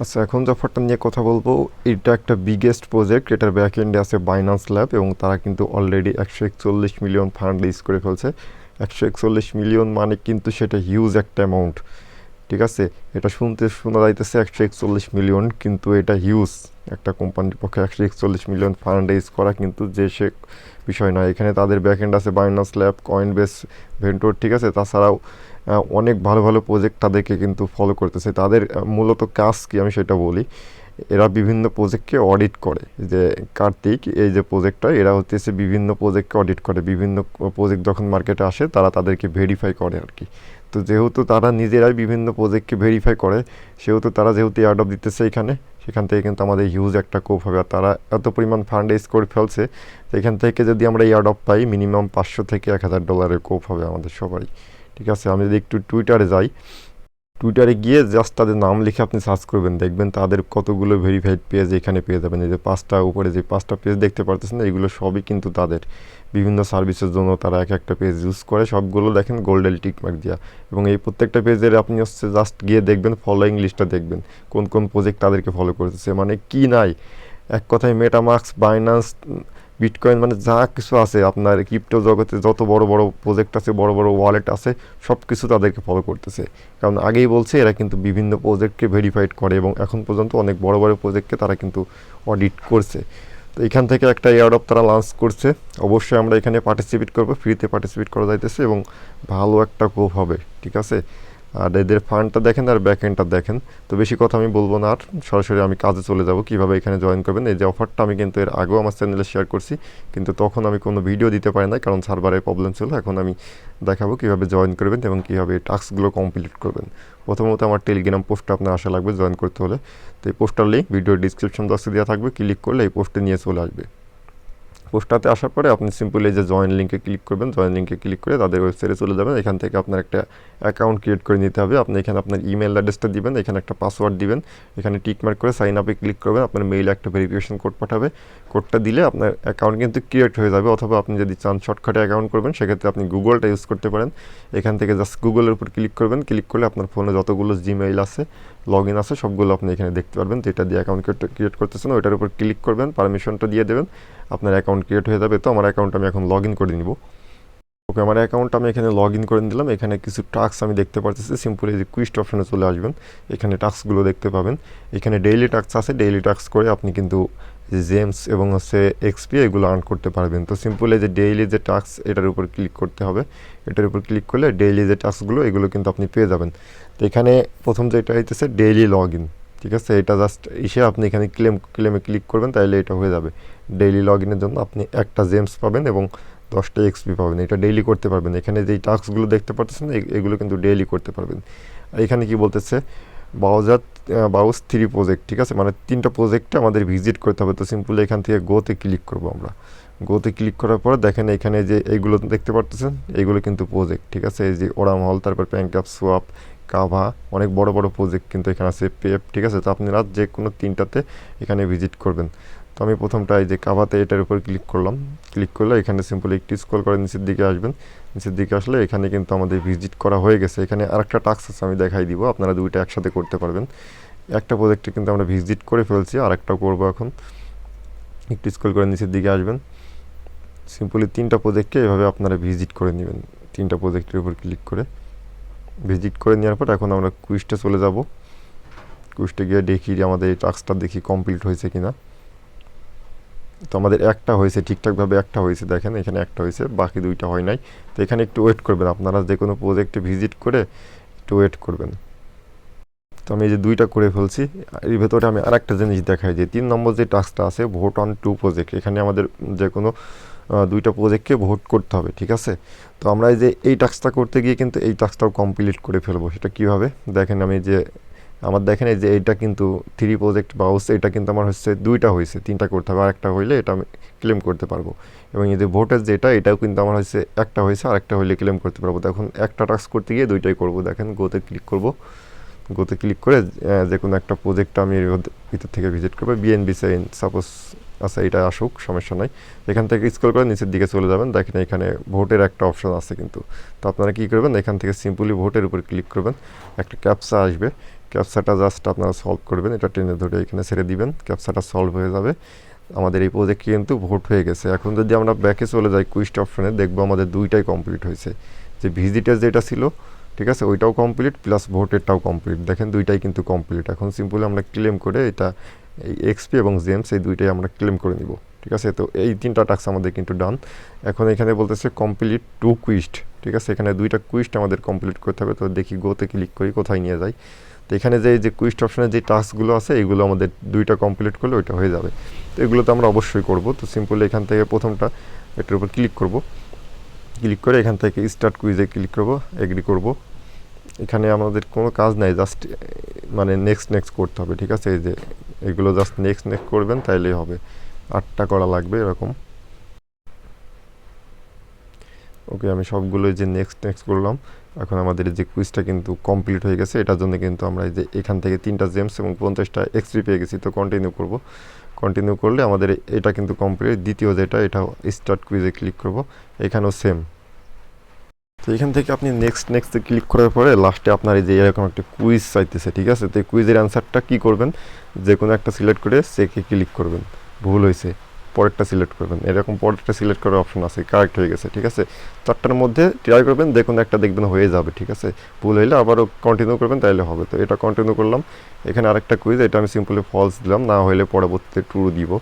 আচ্ছা এখন যে অফারটা নিয়ে কথা বলব, এটা একটা বিগেস্ট প্রজেক্ট এটার ব্যাক এন্ডে আছে বাইনান্স ল্যাব এবং তারা কিন্তু অলরেডি একশো একচল্লিশ মিলিয়ন ফান্ড রিজ করে ফেলছে। একশো একচল্লিশ মিলিয়ন মানে কিন্তু সেটা হিউজ একটা অ্যামাউন্ট ঠিক আছে? এটা শুনতে, শোনা যাইতেছে একশো একচল্লিশ মিলিয়ন কিন্তু এটা হিউজ একটা কোম্পানির পক্ষে একশো একচল্লিশ মিলিয়ন ফান্ড রেজ করা কিন্তু যে সে বিষয় নয়। এখানে তাদের ব্যাকএন্ড আছে Binance lab Coinbase venture ঠিক আছে? তাছাড়াও অনেক ভালো ভালো প্রজেক্ট তাদেরকে কিন্তু ফলো করতেছে। তাদের মূলত কাজ কি আমি সেটা বলি। এরা বিভিন্ন প্রজেক্টকে অডিট করে। যে কার্তিক, এই যে প্রজেক্টটা এরা হচ্ছে বিভিন্ন প্রজেক্টকে অডিট করে। বিভিন্ন প্রজেক্ট যখন মার্কেটে আসে, তারা তাদেরকে ভেরিফাই করে আর কি তো যেহেতু তারা নিজেরাই বিভিন্ন প্রজেক্টকে ভেরিফাই করে, সেহেতু তারা যেহেতু অ্যাডপ দিতেছে এখানে, সেখান থেকে কিন্তু আমাদের হিউজ একটা কোপ হবে। আর তারা এত পরিমাণ ফান্ড রেজ করে ফেলছে, তো এখান থেকে যদি আমরা ইয়ারডপ পাই মিনিমাম পাঁচশো থেকে এক হাজার ডলারের কোপ হবে আমাদের সবারই। ঠিক আছে? আমি যদি একটু টুইটারে যাই টুইটারে গিয়ে জাস্ট তাদের নাম লিখে আপনি সার্চ করবেন, দেখবেন তাদের কতগুলো ভেরিফাইড পেজ এখানে পেয়ে যাবেন। এই যে পাঁচটা উপরে যে পাঁচটা পেজ দেখতে পারতেছেন, এগুলো সবই কিন্তু তাদের। বিভিন্ন সার্ভিসের জন্য তারা এক একটা পেজ ইউজ করে, সবগুলো দেখেন গোল্ডেল টিকমার্ক দিয়া। এবং এই প্রত্যেকটা পেজের আপনি হচ্ছে জাস্ট গিয়ে দেখবেন ফলোয়িং লিস্টটা দেখবেন, কোন কোন প্রজেক্ট তাদেরকে ফলো করতেছে। মানে কি নাই? এক কথায় মেটামার্কস বাইনান্স বিটকয়েন মানে যা কিছু আছে, আপনার ক্রিপ্টো জগতে যত বড় বড় প্রজেক্ট আছে, বড় বড় ওয়ালেট আছে সব কিছু তাদেরকে ফলো করতেছে। কারণ আগেই বলছে, এরা কিন্তু বিভিন্ন প্রজেক্টকে ভেরিফাইড করে এবং এখন পর্যন্ত অনেক বড় বড় প্রজেক্টকে তারা কিন্তু অডিট করছে। তো এখান থেকে একটা এয়ারডপ তারা লঞ্চ করছে। অবশ্যই আমরা এখানে পার্টিসিপেট করব ফ্রিতে পার্টিসিপেট করা যাইতেছে এবং ভালো একটা কোপ হবে, ঠিক আছে? আর এদের ফান্ডটা দেখেন আর ব্যাক এন্ডটা দেখেন, তো বেশি কথা আমি বলব না আর। সরাসরি আমি কাজে চলে যাব, কীভাবে এখানে জয়েন করবেন। এই যে অফারটা আমি কিন্তু এর আগেও আমার চ্যানেলে শেয়ার করছি, কিন্তু তখন আমি কোনো ভিডিও দিতে পারি না কারণ সার্ভারের প্রবলেম ছিল। এখন আমি দেখাবো কীভাবে জয়েন করবেন এবং কীভাবে টাস্কগুলো কমপ্লিট করবেন। প্রথমত আমার টেলিগ্রাম পোস্টটা আপনার আসা লাগবে জয়েন করতে হলে। তো এই পোস্টার লিঙ্ক ভিডিও ডিসক্রিপশন বক্সে দেওয়া থাকবে। ক্লিক করলে এই পোস্টে নিয়ে চলে আসবে। পোস্টটাতে আসার পরে আপনি সিম্পলি যে জয়েন লিঙ্কে ক্লিক করবেন জয়েন লিঙ্কে ক্লিক করে তাদের ওয়েবসাইটে চলে যাবেন। এখান থেকে আপনার একটা অ্যাকাউন্ট ক্রিয়েট করে নিতে হবে। আপনি এখানে আপনার ইমেল অ্যাড্রেসটা দিবেন, এখানে একটা পাসওয়ার্ড দিবেন। এখানে টিকমার্ক করে সাইন আপে ক্লিক করবেন। আপনার মেইলে একটা ভেরিফিকেশন কোড পাঠাবে। কোডটা দিলে আপনার অ্যাকাউন্ট কিন্তু ক্রিয়েট হয়ে যাবে। অথবা আপনি যদি চান শর্টকাটে অ্যাকাউন্ট করবেন, সেক্ষেত্রে আপনি গুগলটা ইউজ করতে পারেন। এখান থেকে জাস্ট গুগলের উপর ক্লিক করবেন। ক্লিক করলে আপনার ফোনে যতগুলো জিমেইল আছে লগ ইন আছে, সবগুলো আপনি এখানে দেখতে পারবেন। তো এটা দিয়ে অ্যাকাউন্ট ক্রিয়েট করতেছেন, ওইটার উপর ক্লিক করবেন পারমিশনটা দিয়ে দেবেন, আপনার অ্যাকাউন্ট ক্রিয়েট হয়ে যাবে। তো আমার অ্যাকাউন্ট আমি এখন লগ ইন করে নিব। ওকে, আমার অ্যাকাউন্ট আমি এখানে লগ ইন করে দিলাম এখানে কিছু টাস্ক আমি দেখতে পারতেছি সিম্পল এই যে কুইস্ট অপশনে চলে আসবেন। এখানে টাস্কগুলো দেখতে পাবেন। এখানে ডেইলি টাস্ক আছে ডেইলি টাস্ক করে আপনি কিন্তু জেমস এবং হচ্ছে এক্সপি, এগুলো আর্ন করতে পারবেন। তো সিম্পল এই যে ডেইলি যে টাস্ক এটার উপর ক্লিক করতে হবে। এটার উপর ক্লিক করলে ডেইলি যে টাস্কগুলো এগুলো কিন্তু আপনি পেয়ে যাবেন। তো এখানে প্রথম যেটা হইতেছে ডেইলি লগ ইন ঠিক আছে? এটা জাস্ট এসে আপনি এখানে ক্লেম ক্লেমে ক্লিক করবেন তাহলে এটা হয়ে যাবে। ডেইলি লগ ইনের জন্য আপনি একটা জেমস পাবেন এবং দশটা এক্সপি পাবেন। এটা ডেইলি করতে পারবেন। এখানে যেই টাস্কগুলো দেখতে পাচ্ছেন এগুলো কিন্তু ডেইলি করতে পারবেন। এখানে কি বলতেছে? বাউজার বাউস থ্রি প্রজেক্ট ঠিক আছে? মানে তিনটা প্রজেক্টে আমাদের ভিজিট করতে হবে। তো সিম্পলি এখান থেকে গোতে ক্লিক করব আমরা। গোতে ক্লিক করার পরে দেখেন এখানে যে এইগুলো দেখতে পারতেছেন? এইগুলো কিন্তু প্রজেক্ট ঠিক আছে? এই যে ওরাম হল তারপর প্যাঙ্কাপ সোয়াপ কাভা, অনেক বড় বড় প্রজেক্ট কিন্তু এখানে আছে। পেপ ঠিক আছে? তো আপনারা যে কোনো তিনটাতে এখানে ভিজিট করবেন। তো আমি প্রথমটা এই যে কাভাতে এটার উপর ক্লিক করলাম। ক্লিক করলে এখানে সিম্পলি একটি স্ক্রল করে নিচের দিকে আসবেন। নিচের দিকে আসলে এখানে কিন্তু আমাদের ভিজিট করা হয়ে গেছে। এখানে আরেকটা টাস্ক আছে, আমি দেখাই দিব। আপনারা দুইটা একসাথে করতে পারবেন। একটা প্রজেক্টে কিন্তু আমরা ভিজিট করে ফেলছি, আরেকটা করব এখন। একটু স্ক্রল করে নিচের দিকে আসবেন। সিম্পলি তিনটা প্রজেক্টকে এভাবে আপনারা ভিজিট করে নেবেন। তিনটা প্রজেক্টের উপর ক্লিক করে। ভিজিট করে নেওয়ার পর এখন আমরা কুইজটা চলে যাব। কুইজটা গিয়ে দেখি আমাদের এই টাস্কটা দেখি কমপ্লিট হয়েছে কিনা। তো আমাদের একটা হয়েছে, ঠিকঠাকভাবে একটা হয়েছে, দেখেন এখানে একটা হয়েছে, বাকি দুইটা হয় নাই। তো এখানে একটু ওয়েট করবেন, আপনারা যে কোনো প্রজেক্টে ভিজিট করে একটু ওয়েট করবেন। তো আমি এই যে দুইটা করে ফেলছি, এর ভেতরে আমি আর একটা জিনিস দেখাই, যে তিন নম্বর যে টাস্কটা আছে ভোট অন টু প্রজেক্ট এখানে আমাদের যে কোনো দুইটা প্রজেক্টকে ভোট করতে হবে, ঠিক আছে? তো আমরা এই যে এই টাস্কটা করতে গিয়ে কিন্তু এই টাস্কটাও কমপ্লিট করে ফেলব, সেটা কীভাবে? দেখেন আমি যে আমার দেখেন এই যে এইটা কিন্তু থ্রি প্রজেক্ট বা হচ্ছে এটা কিন্তু আমার হচ্ছে দুইটা হয়েছে, তিনটা করতে হবে আর একটা হইলে এটা আমি ক্লেম করতে পারব। এবং এই যে ভোটের যেটা, এটাও কিন্তু আমার হচ্ছে একটা হয়েছে, আরেকটা হইলে ক্লেম করতে পারব। তখন একটা টাস্ক করতে গিয়ে দুইটাই করব। দেখেন গোতে ক্লিক করব। গোতে ক্লিক করে যে কোনো একটা প্রজেক্ট আমি এর ভিতর থেকে ভিজিট করব। বিএনবি সাইন সাপোজ আচ্ছা এটা আসুক, সমস্যা নাই। এখান থেকে স্ক্রল করে নিচের দিকে চলে যাবেন। দেখেন এখানে ভোটের একটা অপশন আছে কিন্তু। তো আপনারা কী করবেন? এখান থেকে সিম্পলি ভোটের উপর ক্লিক করবেন। একটা ক্যাপসা আসবে। ক্যাপসাটা জাস্ট আপনারা সলভ করবেন, এটা টেনে ধরে এখানে ছেড়ে দিবেন ক্যাপসাটা সলভ হয়ে যাবে। আমাদের এই প্রজেক্ট কিন্তু ভোট হয়ে গেছে। এখন যদি আমরা ব্যাকে চলে যাই কুইস্ট অপশনে দেখব আমাদের দুইটাই কমপ্লিট হয়েছে। যে ভিজিটার যেটা ছিল, ঠিক আছে, ওইটাও কমপ্লিট প্লাস ভোটেরটাও কমপ্লিট দেখেন দুইটাই কিন্তু কমপ্লিট এখন সিম্পলি আমরা ক্লেম করে এটা, এই এক্সপি এবং জেমস এই দুইটাই আমরা ক্লেম করে নিব। ঠিক আছে, তো এই তিনটা টাস্ক আমাদের কিন্তু ডান এখন এখানে বলতেছে কমপ্লিট টু কুইস্ট ঠিক আছে, এখানে দুইটা কুইস্ট আমাদের কমপ্লিট করতে হবে। তো দেখি গোতে ক্লিক করি, কোথায় নিয়ে যাই। তো এখানে যে যে কুইস্ট অপশনে যে টাস্কগুলো আছে, এগুলো আমাদের দুইটা কমপ্লিট করলে ওইটা হয়ে যাবে। তো এগুলো তো আমরা অবশ্যই করব। তো সিম্পলি এখান থেকে প্রথমটা এটার উপর ক্লিক করব। ক্লিক করে এখান থেকে স্টার্ট কুইজে ক্লিক করব এগ্রি করব। এখানে আমাদের কোনো কাজ নাই জাস্ট মানে নেক্সট নেক্সট করতে হবে, ঠিক আছে? এই যে, এগুলো জাস্ট নেক্সট নেক্সট করবেন, তাইলেই হবে। আটটা করা লাগবে, এরকম। ওকে আমি সবগুলো যে নেক্সট নেক্সট করলাম, এখন আমাদের যে কুইজটা কিন্তু কমপ্লিট হয়ে গেছে, এটার জন্য কিন্তু আমরা এই যে এখান থেকে তিনটা জেমস এবং পঞ্চাশটা এক্সপি পেয়ে গেছি, তো কন্টিনিউ করব। কন্টিনিউ করলে আমাদের এটা কিন্তু কমপ্লিট দ্বিতীয় যেটা, এটা স্টার্ট কুইজে ক্লিক করব, এখানেও সেম তো এখান থেকে আপনি নেক্সট নেক্সটে ক্লিক করার পরে লাস্টে আপনার এই যে এরকম একটা কুইজ চাইতেছে, ঠিক আছে? তো এই কুইজের অ্যান্সারটা কী করবেন? যে কোনো একটা সিলেক্ট করে সেকে ক্লিক করবেন, ভুল হয়েছে। পরেরটা সিলেক্ট করবেন। এরকম পরেরটা সিলেক্ট করার অপশন আছে কারেক্ট হয়ে গেছে, ঠিক আছে? চারটার মধ্যে ট্রাই করবেন, দেখুন একটা দেখবেন হয়ে যাবে, ঠিক আছে? ভুল হইলে আবারও কন্টিনিউ করবেন, তাইলে হবে। তো এটা কন্টিনিউ করলাম। এখানে আরেকটা কুইজ এটা আমি সিম্পলি ফলস দিলাম, না হইলে পরবর্তীতে ট্রু দিব।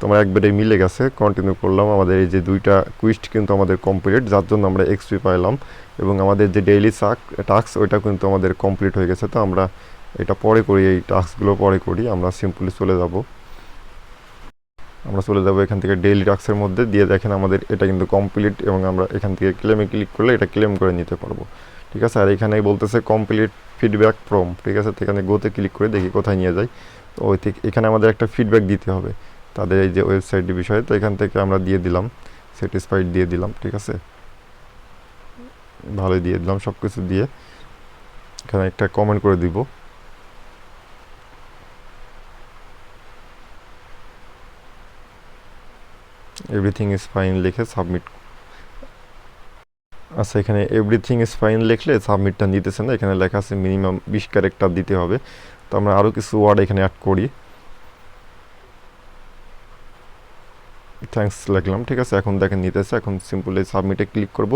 তোমার একবারে মিলে গেছে কন্টিনিউ করলাম। আমাদের এই যে দুইটা কুইস্ট কিন্তু আমাদের কমপ্লিট যার জন্য আমরা এক্সপি পাইলাম। এবং আমাদের যে ডেইলি সাক টাস্ক ওইটা কিন্তু আমাদের কমপ্লিট হয়ে গেছে। তো আমরা এটা পরে করি, এই টাস্কগুলো পরে করি, আমরা সিম্পলি চলে যাব। আমরা চলে যাব এখান থেকে ডেইলি টাস্কের মধ্যে। দিয়ে দেখেন আমাদের এটা কিন্তু কমপ্লিট এবং আমরা এখান থেকে ক্লেমে ক্লিক করলে এটা ক্লেম করে নিতে পারব। ঠিক আছে? আর এখানে বলতেছে কমপ্লিট ফিডব্যাক ফ্রম ঠিক আছে? এখানে গোতে ক্লিক করে দেখি কোথায় নিয়ে যাই। তো ওই থেকে এখানে আমাদের একটা ফিডব্যাক দিতে হবে। তাদের এই যে ওয়েবসাইটের বিষয়ে। তো এখান থেকে আমরা দিয়ে দিলাম। স্যাটিসফাইড দিয়ে দিলাম। ঠিক আছে? ভালোই দিয়ে দিলাম সব কিছু দিয়ে। এখানে একটা কমেন্ট করে দিব। এভরিথিং ইজ ফাইন লিখে সাবমিট আচ্ছা এখানে এভরিথিং ইজ ফাইন লিখলে সাবমিটটা নিতেছে না, এখানে লেখা আছে মিনিমাম বিশ ক্যারেক্টার দিতে হবে। তো আমরা আরও কিছু ওয়ার্ড এখানে অ্যাড করি। থ্যাঙ্কস লিখলাম, ঠিক আছে? এখন দেখেন নিতেছে, এখন সিম্পলি সাবমিটে ক্লিক করব।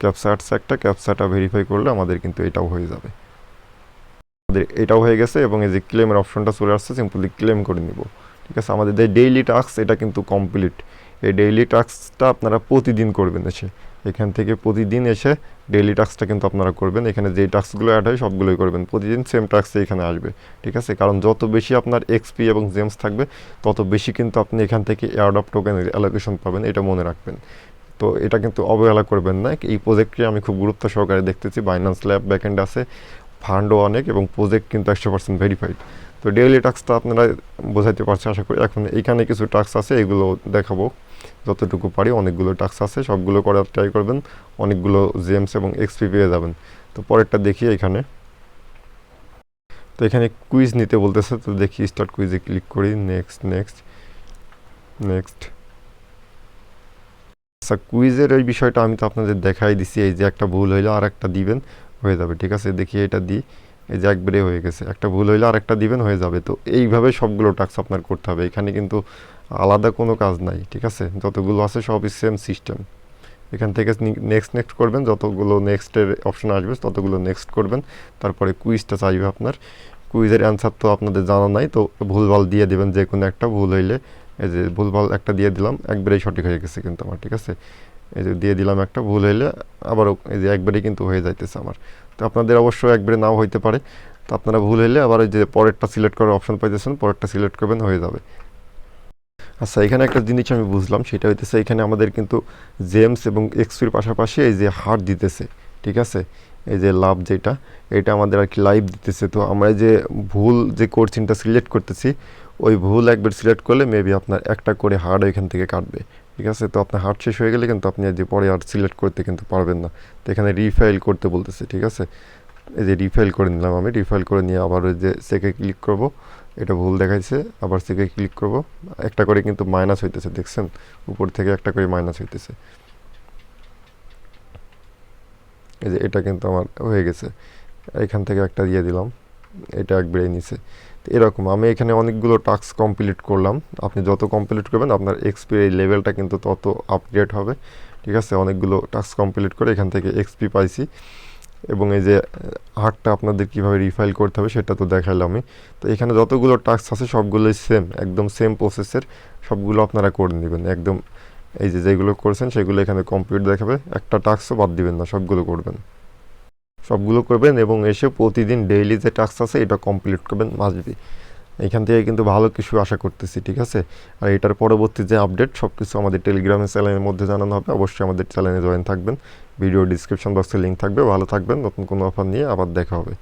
ক্যাপসা আর্টস একটা ক্যাপসাটা ভেরিফাই করলে আমাদের কিন্তু এটাও হয়ে যাবে। আমাদের এটাও হয়ে গেছে এবং এই যে ক্লেমের অপশনটা চলে আসছে সিম্পলি ক্লেম করে নিব। ঠিক আছে? আমাদের যে ডেইলি টাস্ক এটা কিন্তু কমপ্লিট এই ডেইলি টাস্কটা আপনারা প্রতিদিন করবেন এসে। এখান থেকে প্রতিদিন এসে ডেইলি টাস্কটা কিন্তু আপনারা করবেন। এখানে যেই টাস্কগুলো অ্যাড হয়, সবগুলোই করবেন। প্রতিদিন সেম টাস্কই এখানে আসবে, ঠিক আছে? কারণ যত বেশি আপনার এক্সপি এবং জেমস থাকবে, তত বেশি কিন্তু আপনি এখান থেকে এয়ার অফ টোকেন অ্যালোকেশন পাবেন, এটা মনে রাখবেন। তো এটা কিন্তু অবহেলা করবেন না। এই প্রজেক্টকে আমি খুব গুরুত্ব সহকারে দেখতেছি। বাইন্যান্স ল্যাব ব্যাকএন্ড আছে ফান্ডও অনেক এবং প্রজেক্ট কিন্তু একশো পার্সেন্ট ভেরিফাইড তো ডেইলি টাস্কটা আপনারা বোঝাইতে পারছে, আশা করি। এখন এইখানে কিছু টাস্ক আছে, এগুলো দেখাবো। যতটুকু পারি অনেকগুলো টাস্ক আছে, সবগুলো করার ট্রাই করবেন, অনেকগুলো জেমস এবং এক্সপি পেয়ে যাবেন। তো পরেরটা দেখি এখানে। তো এখানে কুইজ নিতে বলতেছে, তো দেখি স্টার্ট কুইজে ক্লিক করি নেক্সট নেক্সট নেক্সট আচ্ছা কুইজের এই বিষয়টা আমি তো আপনাদের দেখাই দিছি, এই যে একটা ভুল হইলে আর একটা দিবেন, হয়ে যাবে, ঠিক আছে? দেখি এটা দিই, এই যে একবারে হয়ে গেছে, একটা ভুল হইলে আর একটা দিবেন, হয়ে যাবে। তো এইভাবে সবগুলো টাস্ক আপনার করতে হবে। এখানে কিন্তু আলাদা কোনো কাজ নাই, ঠিক আছে? যতগুলো আছে সবই সেম সিস্টেম এখান থেকে নেক্সট নেক্সট করবেন, যতগুলো নেক্সটের অপশন আসবে, ততগুলো নেক্সট করবেন। তারপরে কুইজটা চাইবে আপনার। কুইজের অ্যান্সার তো আপনাদের জানা নাই, তো ভুলভাল দিয়ে দেবেন যে কোনো একটা, ভুল হইলে এই যে ভুলভাল একটা দিয়ে দিলাম, একবারেই সঠিক হয়ে গেছে কিন্তু আমার, ঠিক আছে? এই যে দিয়ে দিলাম একটা, ভুল হইলে আবারও এই যে একবারেই কিন্তু হয়ে যাইতেছে আমার। তো আপনাদের অবশ্য একবারে নাও হইতে পারে। তো আপনারা ভুল হইলে আবার ওই যে পরেরটা সিলেক্ট করার অপশন পাইতেছেন, পরেরটা সিলেক্ট করবেন, হয়ে যাবে। আচ্ছা এখানে একটা জিনিস আমি বুঝলাম, সেটা হইতেছে এখানে আমাদের কিন্তু জেমস এবং এক্সপির পাশাপাশি এই যে হার্ট দিতেছে, ঠিক আছে? এই যে লাভ যেটা, এটা আমাদের আর কি লাইভ দিতেছে। তো আমরা যে ভুল যে কোর্সিনটা সিলেক্ট করতেছি, ওই ভুল একবার সিলেক্ট করলে মেবি আপনার একটা করে হার্ড ওইখান থেকে কাটবে, ঠিক আছে? তো আপনার হার্ট শেষ হয়ে গেলে কিন্তু আপনি যে পরে আর সিলেক্ট করতে কিন্তু পারবেন না। তো এখানে রিফাইল করতে বলতেছে, ঠিক আছে? এই যে রিফাইল করে নিলাম আমি। রিফাইল করে নিয়ে আবার ওই যে সেকে ক্লিক করব। এটা ভুল দেখাইছে, আবার সেকে ক্লিক করব। একটা করে কিন্তু মাইনাস হইতেছে, দেখছেন? উপর থেকে একটা করে মাইনাস হইতেছে। এই যে এটা কিন্তু আমার হয়ে গেছে। এখান থেকে একটা দিয়ে দিলাম। এটা এক বেড়ে নিছে। তো এরকম, আমি এখানে অনেকগুলো টাস্ক কমপ্লিট করলাম। আপনি যত কমপ্লিট করবেন, আপনার এক্সপি লেভেলটা কিন্তু তত আপগ্রেড হবে। ঠিক আছে? অনেকগুলো টাস্ক কমপ্লিট করে এখান থেকে এক্সপি পাইছি। এবং এই যে হারটা আপনাদের কীভাবে রিফাইল করতে হবে সেটা তো দেখালাম আমি তো এখানে যতগুলো টাস্ক আছে সবগুলোই সেম একদম সেম প্রসেসের সবগুলো আপনারা করে নেবেন। একদম এই যে যেগুলো করেছেন সেগুলো এখানে কমপ্লিট দেখাবে। একটা টাস্কও বাদ দিবেন না, সবগুলো করবেন। সবগুলো করবেন এবং এসে প্রতিদিন ডেইলি যে টাস্ক আছে এটা কমপ্লিট করবেন মাসবি এখান থেকে কিন্তু ভালো কিছু আশা করতেছি, ঠিক আছে? আর এটার পরবর্তী যে আপডেট সব কিছু আমাদের টেলিগ্রামের চ্যানেলের মধ্যে জানানো হবে। অবশ্যই আমাদের চ্যানেলে জয়েন থাকবেন। ভিডিও ডিসক্রিপশন বক্সে লিঙ্ক থাকবে। ভালো থাকবেন। নতুন কোনো অফার নিয়ে আবার দেখা হবে।